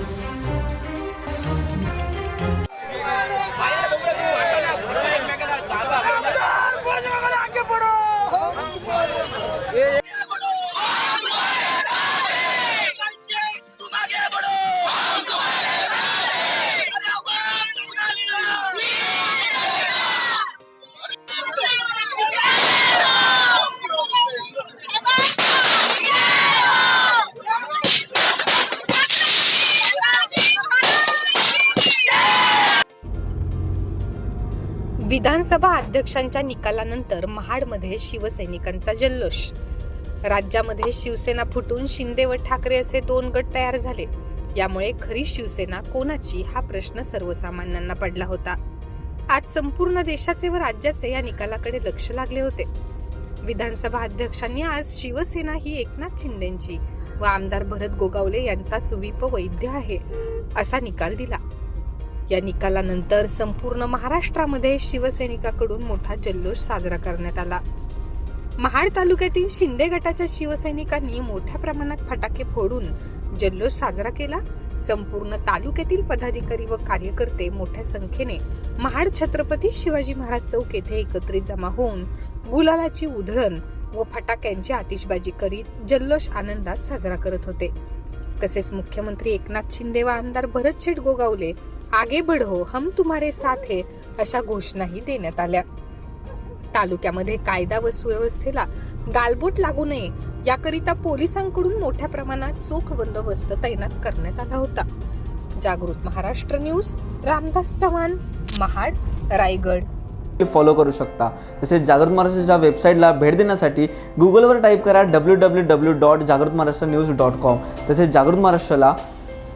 Música विधानसभा अध्यक्षांच्या निकालानंतर महाडमध्ये शिवसैनिकांचा जल्लोष. राज्यामध्ये शिवसेना फुटून शिंदे व ठाकरे असे दोन गट तयार झाले. यामुळे खरी शिवसेना कोणाची हा प्रश्न सर्वसामान्यांना पडला होता. आज संपूर्ण देशाचे व राज्याचे या निकालाकडे लक्ष लागले होते. विधानसभा अध्यक्षांनी आज शिवसेना ही एकनाथ शिंदेची व आमदार भरत गोगावले यांचाच विप वैद्य आहे असा निकाल दिला. या निकालानंतर संपूर्ण महाराष्ट्रामध्ये शिवसैनिकाकडून मोठा जल्लोष साजरा करण्यात आला. महाड तालुक्यातील शिंदे गटाच्या शिवसैनिकांनी मोठ्या प्रमाणात फटाके फोडून जल्लोष साजरा केला. संपूर्ण तालुक्यातील पदाधिकारी व कार्यकर्ते मोठ्या संख्येने महाड छत्रपती शिवाजी महाराज चौक येथे एकत्रित जमा होऊन गुलालाची उधळण व फटाक्यांची आतिषबाजी करीत जल्लोष आनंदात साजरा करत होते. तसेच मुख्यमंत्री एकनाथ शिंदे व आमदार भरत शेठ गोगावले आगे बढो हम तुम्हारे साथ है अशा घोषणाही देण्यात आल्या. तालुक्यामध्ये कायदा व सुव्यवस्थेला गालबोट लागू नये याकरिता पोलिसांकडून मोठ्या प्रमाणात चोख बंदोबस्त तैनात करण्यात आला होता. जागृत महाराष्ट्र न्यूज रामदास चव्हाण महाड रायगड. फॉलो करू शकता. तसेच जागृत महाराष्ट्राच्या वेबसाईटला भेट देण्यासाठी गुगलवर टाईप करा डब्ल्यू डब्ल्यू डब्ल्यू डॉट जागृत महाराष्ट्र न्यूज डॉट कॉम तसेच जागृत महाराष्ट्राला